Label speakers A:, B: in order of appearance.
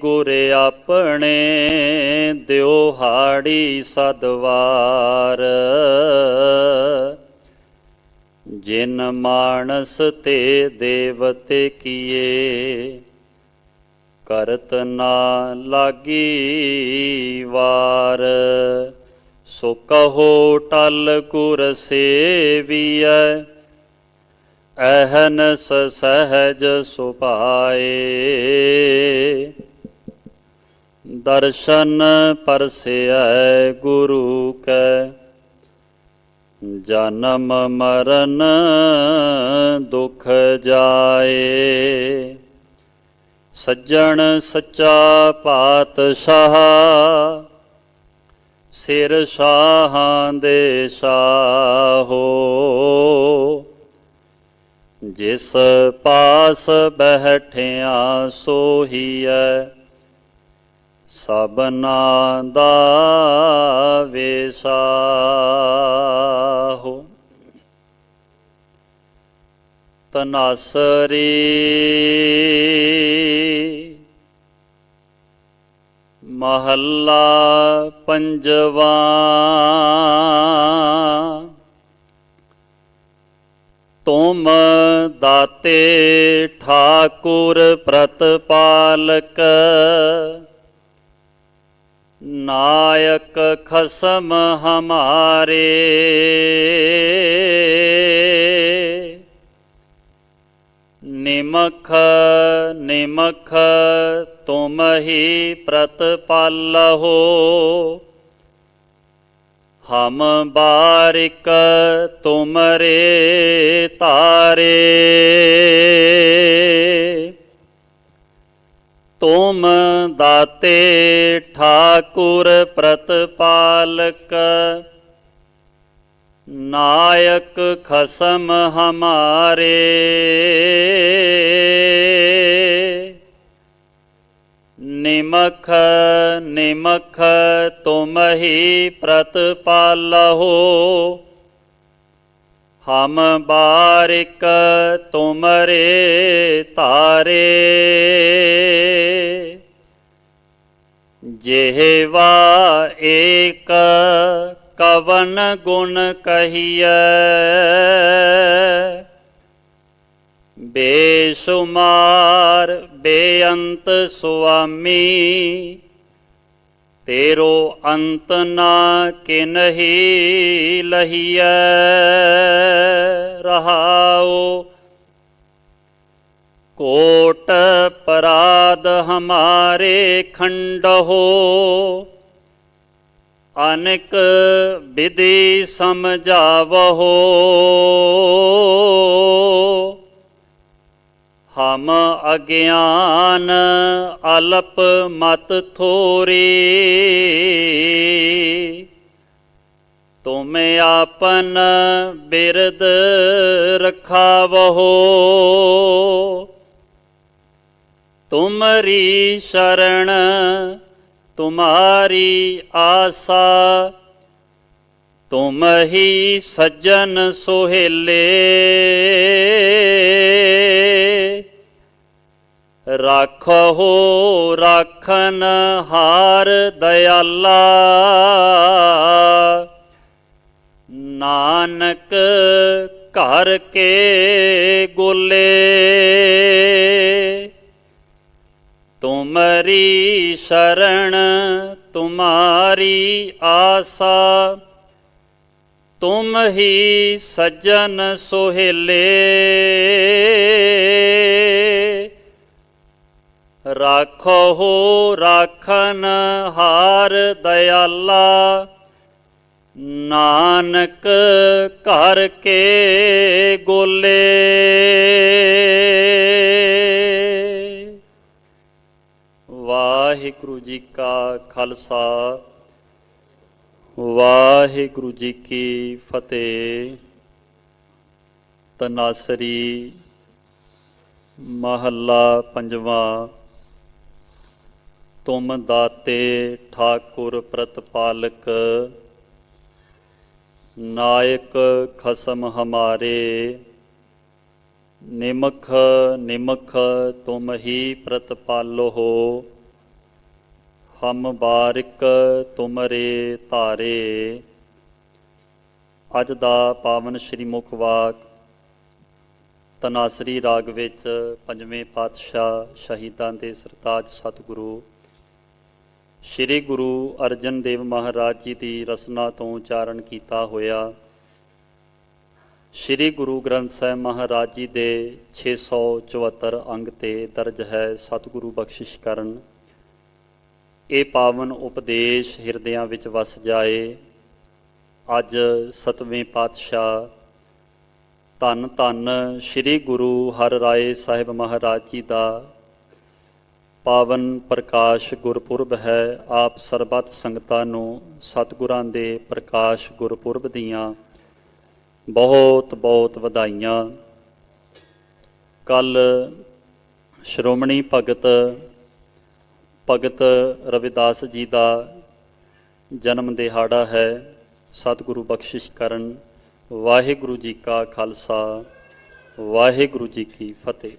A: ਗੁਰ ਆਪਣੇ, ਦਿਓ ਹਾੜੀ ਸਦਵਾਰ। ਜਿਨ ਮਾਨਸ ਤੇ ਦੇਵਤੇ ਕੀਏ, ਕਰਤ ਨਾ ਲਾਗੀ ਵਾਰ। ਸੋ ਕਹੋ ਟਲ ਗੁਰ ਸੇਵੀਐ ਅਹਨਸ ਸਹਜ ਸੁਭਾਏ। ਦਰਸ਼ਨ ਪਰਸਿਐ ਗੁਰੂ ਕੈ, ਜਨਮ ਮਰਨ ਦੁਖ ਜਾਏ। ਸੱਜਣ ਸੱਚਾ ਪਾਤਸ਼ਾਹ, ਸਿਰ ਸ਼ਾਹਾਂ ਦੇ ਸ਼ਾਹੋ ਜਿਸ ਪਾਸ ਬਹਿਠਿਆ ਸੋਹੀਐ ਸਭਨਾ ਦਾ ਵੇਸਾਹੋ। ਤਨਾਸਰੀ ਮਹੱਲਾ ਪੰਜਵਾ ਤੁਮ ਦਾਤੇ ਠਾਕੁਰ ਪ੍ਰਤਪਾਲਕ। ਨਾਇਕ ਖਸਮ ਹਮਾਰੇ। ਨਿਮਖ ਨਿਮਖ ਤੁਮ ਹੀ ਪ੍ਰਤਪਾਲਹੁ। ਹਮ ਬਾਰਿਕ ਤੁਮਰੇ ਤਾਰੇ। ਤੁਮ ਦਾਤੇ ਠਾਕੁਰ ਪ੍ਰਤਪਾਲਕ ਨਾਇਕ ਖਸਮ ਹਮਾਰੇ। ਨਿਮਖ ਨਿਮਖ ਤੁਮ ਹੀ ਪ੍ਰਤਪਾਲਹੁ ਹਮ ਬਾਰਿਕ ਤੁਮਰੇ ਤਾਰੇ ਜਿਹਵਾ ਏਕ ਕਵਨ ਗੁਣ ਕਹੀਐ। ਬੇਸ਼ੁਮਾਰ ਬੇਅੰਤ ਸੁਆਮੀ, ਤੇਰੋ ਅੰਤ ਨਾ ਕਿਨਹੀ ਲਹੀਐ, ਰਹਾਉ। ਕੋਟ ਪਰਾਧ ਹਮਾਰੇ ਖੰਡਹੋ, ਅਨੇਕ ਵਿਧੀ ਸਮਝਾਵਹੋ। ਹਮ ਅਗਿਆਨ ਅਲਪ ਮਤ ਥੋਰੀ। ਤੁਮ ਆਪਨ ਬਿਰਦ ਰਖਾਵਹੋ। ਤੁਮਰੀ ਸ਼ਰਣ ਤੁਮਾਰੀ ਆਸਾ। ਤੁਮ ਹੀ ਸੱਜਣ ਸੁਹੇਲੇ। ਰਾਖੋ ਰਾਖਨ ਹਾਰ ਦਇਆਲਾ। ਨਾਨਕ ਘਰ ਕੇ ਗੋਲੇ। ਤੁਮਰੀ ਸ਼ਰਣ ਤੁਮਾਰੀ ਆਸਾ। ਤੁਮ ਹੀ ਸੱਜਣ ਸੁਹੇਲੇ। ਰਾਖੋ ਰਾਖਨ ਹਾਰ ਦਇਆਲਾ ਨਾਨਕ ਘਰ ਕੇ ਗੋਲੇ। ਵਾਹਿਗੁਰੂ ਜੀ ਕਾ ਖਾਲਸਾ, ਵਾਹਿਗੁਰੂ ਜੀ ਕੀ ਫਤਿਹ। ਤਨਾਸਰੀ ਮਹੱਲਾ ਪੰਜਵਾਂ ਤੁਮ ਦਾਤੇ ਠਾਕੁਰ ਪ੍ਰਤਪਾਲਕ, ਨਾਇਕ ਖਸਮ ਹਮਾਰੇ, ਨਿਮਖ ਨਿਮਖ ਤੁਮ ਹੀ ਪ੍ਰਤਪਾਲੋ ਹੋ, ਹਮ ਬਾਰਿਕ ਤੁਮਰੇ ਧਾਰੇ। ਅੱਜ ਦਾ ਪਾਵਨ ਸ਼੍ਰੀ ਮੁਖ ਵਾਕ, ਤਨਾਸਰੀ ਰਾਗ ਵਿੱਚ ਪੰਜਵੇਂ ਪਾਤਸ਼ਾਹ ਸ਼ਹੀਦਾਂ ਦੇ ਸਰਤਾਜ ਸਤਿਗੁਰੂ ਸ਼੍ਰੀ ਗੁਰੂ ਅਰਜਨ ਦੇਵ ਮਹਾਰਾਜ ਜੀ ਦੀ ਰਸਨਾ ਤੋਂ ਉਚਾਰਨ ਕੀਤਾ ਹੋਇਆ ਸ਼੍ਰੀ ਗੁਰੂ ਗ੍ਰੰਥ ਸਾਹਿਬ ਮਹਾਰਾਜ ਜੀ ਦੇ 674 ਅੰਗ ਤੇ ਦਰਜ ਹੈ ਸਤਿਗੁਰੂ ਬਖਸ਼ਿਸ਼ ਕਰਨ। ਇਹ ਪਾਵਨ ਉਪਦੇਸ਼ ਹਿਰਦਿਆਂ ਵਿੱਚ ਵਸ ਜਾਏ। ਅੱਜ ਸਤਵੇਂ ਪਾਤਸ਼ਾਹ ਧੰਨ ਧੰਨ ਸ੍ਰੀ ਗੁਰੂ ਹਰ ਰਾਏ ਸਾਹਿਬ ਮਹਾਰਾਜ ਜੀ ਦਾ ਪਾਵਨ ਪ੍ਰਕਾਸ਼ ਗੁਰਪੁਰਬ ਹੈ, ਆਪ ਸਰਬੱਤ ਸੰਗਤਾਂ ਨੂੰ ਸਤਿਗੁਰਾਂ ਦੇ ਪ੍ਰਕਾਸ਼ ਗੁਰਪੁਰਬ ਦੀਆਂ ਬਹੁਤ ਬਹੁਤ ਵਧਾਈਆਂ। ਕੱਲ ਸ਼੍ਰੋਮਣੀ ਭਗਤ ਭਗਤ ਰਵਿਦਾਸ ਜੀ ਦਾ ਜਨਮ ਦਿਹਾੜਾ ਹੈ, ਸਤਿਗੁਰੂ ਬਖਸ਼ਿਸ਼ ਕਰਨ ਵਾਹਿਗੁਰੂ ਜੀ ਕਾ ਖਾਲਸਾ, ਵਾਹਿਗੁਰੂ ਜੀ ਕੀ ਫਤਿਹ।